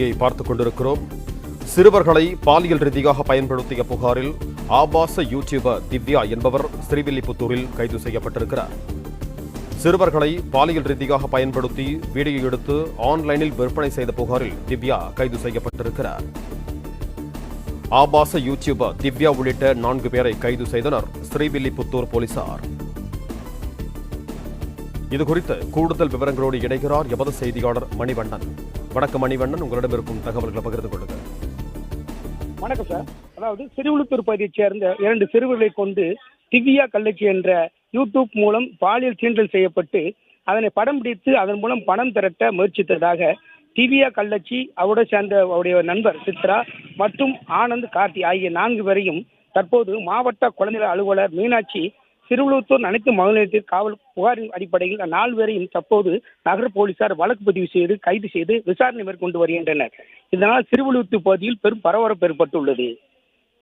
செய்தியை பார்த்துக் கொண்டிருக்கிறோம். சிறுவர்களை பாலியல் ரீதியாக பயன்படுத்திய புகாரில் ஆபாச யூடியூபர் திவ்யா என்பவர் ஸ்ரீவில்லிபுத்தூரில் கைது செய்யப்பட்டிருக்கிறார். சிறுவர்களை பாலியல் ரீதியாக பயன்படுத்தி வீடியோ எடுத்து ஆன்லைனில் விற்பனை செய்த புகாரில் திவ்யா கைது செய்யப்பட்டிருக்கிறார். ஆபாச யூடியூபர் திவ்யா உள்ளிட்ட நான்கு பேரை கைது செய்தனர் ஸ்ரீவில்லிபுத்தூர் போலீசார். இதுகுறித்து கூடுதல் விவரங்களோடு இணைகிறார் எமது செய்தியாளர் மணிவண்ணன். வணக்கம் மணிவண்ணன். உங்களிடம் இருக்கும் தகவல்களை பகிர்ந்து கொள்ளுங்கள். வணக்கம் சார். அதாவது சிறுவிழுத்தூர் பகுதியைச் சேர்ந்த இரண்டு சிறுவர்களை கொண்டு திவ்யா கள்ளச்சி என்ற யூடியூப் மூலம் பாலியல் சீண்டல் செய்யப்பட்டு அதனை படம் பிடித்து அதன் மூலம் பணம் திரட்ட முயற்சித்ததாக திவ்யா கள்ளச்சி அவரோட சேர்ந்த அவருடைய நண்பர் சித்ரா மற்றும் ஆனந்த் கார்த்தி ஆகிய நான்கு பேரையும் தற்போது மாவட்ட குழந்தைகள் அலுவலர் மீனாட்சி சிறுவிழுத்தூர் அனைத்து மகளிர் காவல் புகாரின் அடிப்படையில் நாலு பேரையும் தற்போது நகர போலீசார் வழக்கு பதிவு செய்து கைது செய்து விசாரணை மேற்கொண்டு வருகின்றனர். இதனால் சிறுவிழுத்தூர் பகுதியில் பெரும் பரபரப்பு ஏற்பட்டுள்ளது.